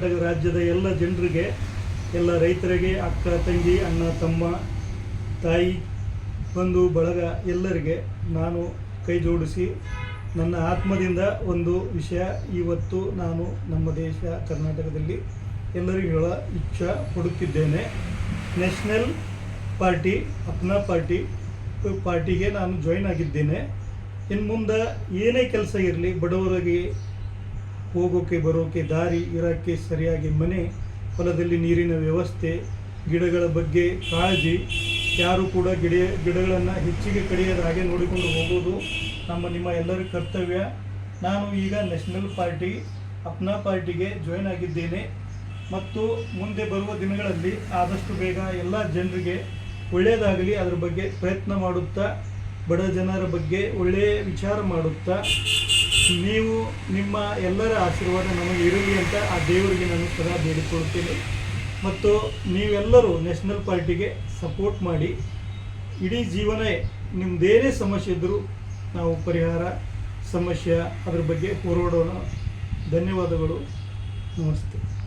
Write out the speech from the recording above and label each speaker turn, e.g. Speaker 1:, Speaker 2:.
Speaker 1: ಕರ್ನಾಟಕ ರಾಜ್ಯದ ಎಲ್ಲ ಜನರಿಗೆ, ಎಲ್ಲ ರೈತರಿಗೆ, ಅಕ್ಕ, ತಂಗಿ, ಅಣ್ಣ, ತಮ್ಮ, ತಾಯಿ, ಬಂಧು, ಬಳಗ ಎಲ್ಲರಿಗೆ ನಾನು ಕೈ ಜೋಡಿಸಿ ನನ್ನ ಆತ್ಮದಿಂದ ಒಂದು ವಿಷಯ ಇವತ್ತು ನಾನು ನಮ್ಮ ದೇಶ ಕರ್ನಾಟಕದಲ್ಲಿ ಎಲ್ಲರಿಗೂ ಹೇಳ ಇಚ್ಛಾ ಪಡುತ್ತಿದ್ದೇನೆ. ನ್ಯಾಷನಲ್ ಪಾರ್ಟಿ, ಅಪ್ನಾ ಪಾರ್ಟಿ, ಪಾರ್ಟಿಗೆ ನಾನು ಜಾಯಿನ್ ಆಗಿದ್ದೇನೆ. ಇನ್ನು ಮುಂದೆ ಏನೇ ಕೆಲಸ ಇರಲಿ, ಬಡವರಿಗೆ ಹೋಗೋಕ್ಕೆ ಬರೋಕ್ಕೆ ದಾರಿ ಇರೋಕ್ಕೆ ಸರಿಯಾಗಿ ಮನೆ, ಹೊಲದಲ್ಲಿ ನೀರಿನ ವ್ಯವಸ್ಥೆ, ಗಿಡಗಳ ಬಗ್ಗೆ ಕಾಳಜಿ. ಯಾರು ಕೂಡ ಗಿಡ, ಗಿಡಗಳನ್ನು ಹೆಚ್ಚಿಗೆ ಕಡಿಯದ ಹಾಗೆ ನೋಡಿಕೊಂಡು ಹೋಗೋದು ನಮ್ಮ, ನಿಮ್ಮ ಎಲ್ಲರ ಕರ್ತವ್ಯ. ನಾನು ಈಗ ನ್ಯಾಷನಲ್ ಪಾರ್ಟಿ ಅಪ್ನಾ ಪಾರ್ಟಿಗೆ ಜಾಯ್ನ್ ಆಗಿದ್ದೇನೆ. ಮತ್ತು ಮುಂದೆ ಬರುವ ದಿನಗಳಲ್ಲಿ ಆದಷ್ಟು ಬೇಗ ಎಲ್ಲ ಜನರಿಗೆ ಒಳ್ಳೆಯದಾಗಲಿ, ಅದರ ಬಗ್ಗೆ ಪ್ರಯತ್ನ ಮಾಡುತ್ತಾ, ಬಡ ಜನರ ಬಗ್ಗೆ ಒಳ್ಳೆಯ ವಿಚಾರ ಮಾಡುತ್ತಾ ನೀವು ನಿಮ್ಮ ಎಲ್ಲರ ಆಶೀರ್ವಾದ ನಮಗೆ ಇರಲಿ ಅಂತ ಆ ದೇವರಿಗೆ ನಾನು ಸದಾ ಬೇಡಿಕೊಳ್ಳುತ್ತೇನೆ. ಮತ್ತು ನೀವೆಲ್ಲರೂ ನ್ಯಾಷನಲ್ ಪಾರ್ಟಿಗೆ ಸಪೋರ್ಟ್ ಮಾಡಿ. ಇಡೀ ಜೀವನ ನಿಮ್ಮದೇನೇ ಸಮಸ್ಯೆ ಇದ್ದರೂ ನಾವು ಪರಿಹಾರ ಸಮಸ್ಯೆ ಅದ್ರ ಬಗ್ಗೆ ಹೋರಾಡೋಣ. ಧನ್ಯವಾದಗಳು. ನಮಸ್ತೆ.